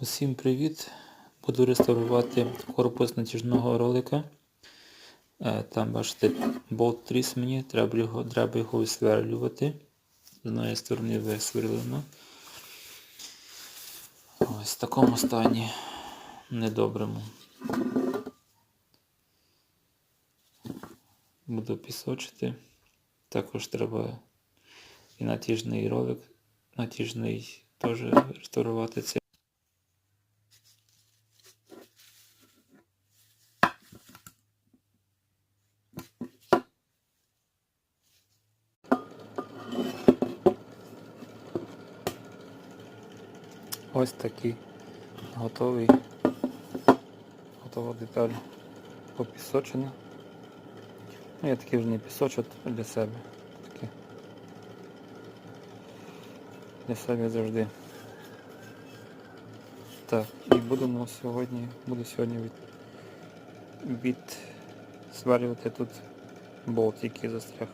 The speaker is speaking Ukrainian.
Усім привіт! Буду реставрувати корпус натяжного ролика. Е, Там, бачите, болт тріс мені, треба його, треба його висверлювати. З одної сторони висверлено. Ось в такому стані недоброму. Буду пісочити. Також треба і натяжний ролик, натяжний теж реставрувати це. Ось такий готовий. Готова деталь попісочена. Ну, я такий вже не пісочу а для себе. Таке. Для себе завжди. Так, і будемо сьогодні, буду сьогодні від, від сварювати тут болт, який застряг.